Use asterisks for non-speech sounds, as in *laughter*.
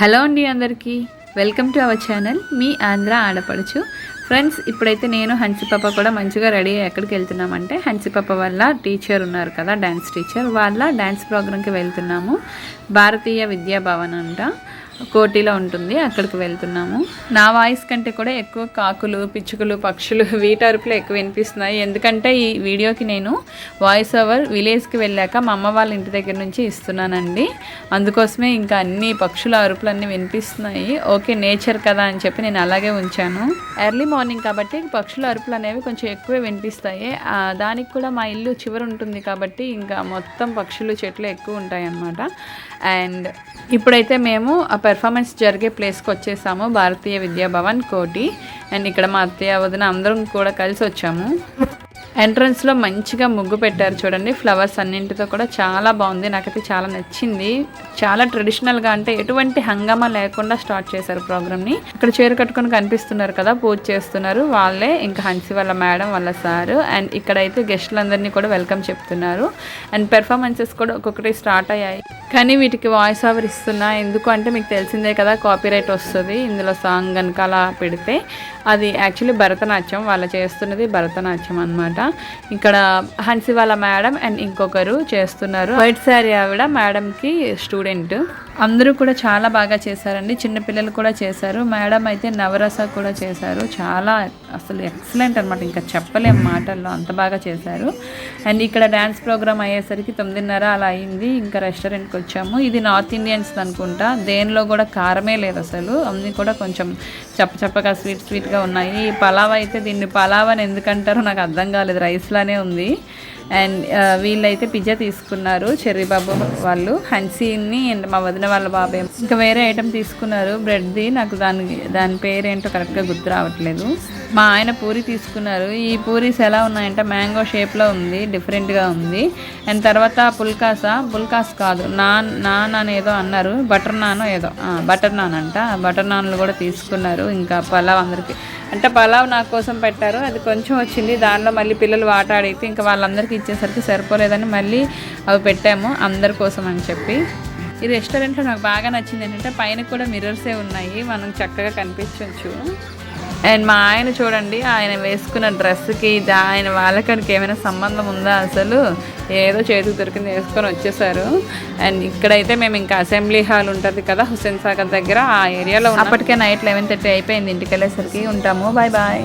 Hello అండి అందరికీ. Welcome to our channel. మీ ఆంధ్ర ఆడపడుచు. ఫ్రెండ్స్ ఇప్పుడైతే నేను హన్సిపాప కూడా మంచిగా రెడీ అయ్యి ఎక్కడికి వెళ్తున్నామంటే హన్సిపాప వల్ల టీచర్ ఉన్నారు కదా డ్యాన్స్ టీచర్. వాళ్ళ డ్యాన్స్ ప్రోగ్రామ్కి వెళ్తున్నాము. భారతీయ విద్యాభవన్ అంట. కోటిలో ఉంటుంది అక్కడికి వెళ్తున్నాము. నా వాయిస్ కంటే కూడా ఎక్కువ కాకులు పిచ్చుకలు పక్షులు *laughs* వీటి అరుపులు ఎక్కువ వినిపిస్తున్నాయి. ఎందుకంటే ఈ వీడియోకి నేను వాయిస్ ఓవర్ విలేజ్కి వెళ్ళాక మా అమ్మ వాళ్ళ ఇంటి దగ్గర నుంచి ఇస్తున్నానండి. అందుకోసమే ఇంకా అన్ని పక్షుల అరుపులు అన్నీ వినిపిస్తున్నాయి. ఓకే నేచర్ కదా అని చెప్పి నేను అలాగే ఉంచాను. ఎర్లీ మార్నింగ్ కాబట్టి పక్షుల అరుపులు అనేవి కొంచెం ఎక్కువే వినిపిస్తాయి. దానికి కూడా మా ఇల్లు చివరి ఉంటుంది కాబట్టి ఇంకా మొత్తం పక్షులు చెట్లు ఎక్కువ ఉంటాయి అన్నమాట అండ్ ఇప్పుడైతే మేము పెర్ఫార్మెన్స్ జరిగే ప్లేస్కి వచ్చేసాము. భారతీయ విద్యా భవన్ కోటి. అండ్ ఇక్కడ మా అత్తయ్య వదిన అందరం కూడా కలిసి వచ్చాము. ఎంట్రన్స్లో మంచిగా ముగ్గు పెట్టారు చూడండి. ఫ్లవర్స్ అన్నింటితో కూడా చాలా బాగుంది. నాకైతే చాలా నచ్చింది. చాలా ట్రెడిషనల్గా అంటే ఎటువంటి హంగామా లేకుండా స్టార్ట్ చేశారు ప్రోగ్రామ్ని ఇక్కడ చీర కట్టుకొని కనిపిస్తున్నారు కదా పూజ చేస్తున్నారు. వాళ్ళే ఇంకా హన్సి వాళ్ళ మేడం వాళ్ళ సారు అండ్ ఇక్కడైతే గెస్టులందరినీ కూడా వెల్కమ్ చెప్తున్నారు. అండ్ పెర్ఫార్మెన్సెస్ కూడా ఒక్కొక్కటి స్టార్ట్ అయ్యాయి. కానీ వీటికి వాయిస్ ఓవర్ ఇస్తున్నా. ఎందుకు అంటే మీకు తెలిసిందే కదా కాపీరైట్ వస్తుంది. ఇందులో సాంగ్ కనుక అలా పెడితే. అది యాక్చువల్లీ భరతనాట్యం వాళ్ళు చేస్తున్నది భరతనాట్యం అన్నమాట. ఇక్కడ హన్సి వాళ్ళ మేడం అండ్ ఇంకొకరు చేస్తున్నారు. వైట్ శారీ ఆవిడ మేడంకి స్టూడెంట్ అందరూ కూడా చాలా బాగా చేశారండి. చిన్నపిల్లలు కూడా చేశారు. మేడం అయితే నవరస కూడా చేశారు. చాలా అసలు ఎక్సలెంట్ అనమాట ఇంకా చెప్పలేం మాటల్లో అంత బాగా చేశారు. అండ్ ఇక్కడ డ్యాన్స్ ప్రోగ్రామ్ అయ్యేసరికి తొమ్మిదిన్నర అలా అయింది. ఇంకా రెస్టారెంట్కి వచ్చాము. ఇది నార్త్ ఇండియన్స్ అనుకుంటా. దేనిలో కూడా కారమే లేదు అసలు. అన్నీ కూడా కొంచెం చప్ప చప్పగా స్వీట్ స్వీట్గా ఉన్నాయి. ఈ పలావ్ అయితే దీన్ని పలావ్ అని ఎందుకంటారో నాకు అర్థం కాలేదు. రైస్లానే ఉంది. అండ్ uh, వీళ్ళైతే పిజ్జా తీసుకున్నారు చెర్రీ బాబు వాళ్ళు. హన్సీని అండ్ మా వదిన వాళ్ళ బాబాయ్ ఇంకా వేరే ఐటెం తీసుకున్నారు బ్రెడ్ది. నాకు దాని దాని పేరేంటో కరెక్ట్గా గుర్తు రావట్లేదు. మా ఆయన పూరి తీసుకున్నారు. ఈ పూరీస్ ఎలా ఉన్నాయంటే మ్యాంగో షేప్లో ఉంది డిఫరెంట్గా ఉంది. అండ్ తర్వాత పుల్కాసా. పుల్కాస్ కాదు నాన్ నాన్ అని ఏదో అన్నారు. బటర్ నాన్ ఏదో బటర్ నాన్ అంట. బటర్ నాన్లు కూడా తీసుకున్నారు. ఇంకా పలావ్ అందరికి. అంటే పలావ్ నా కోసం పెట్టారు. అది కొంచెం వచ్చింది. దానిలో మళ్ళీ పిల్లలు వాట ఆడితే ఇంకా వాళ్ళందరికీ ఇచ్చేసరికి సరిపోలేదని మళ్ళీ అవి పెట్టాము. అందరి కోసం అని చెప్పి. ఈ రెస్టారెంట్లో నాకు బాగా నచ్చింది ఏంటంటే పైన కూడా మిర్రర్సే ఉన్నాయి. మనం చక్కగా కనిపించవచ్చు అండ్ మా ఆయన చూడండి ఆయన వేసుకున్న డ్రెస్కి దా- ఆయన వాళ్ళకానికి ఏమైనా సంబంధం ఉందా అసలు? ఏదో చేతికి దొరికింది వేసుకొని వచ్చేసారు. అండ్ ఇక్కడైతే మేము ఇంకా అసెంబ్లీ హాల్ ఉంటుంది కదా హుస్సేన్ సాగర్ దగ్గర ఆ ఏరియాలో అప్పటికే నైట్ లెవెన్ థర్టీ అయిపోయింది ఇంటికి వెళ్ళేసరికి ఉంటాము. Bye bye.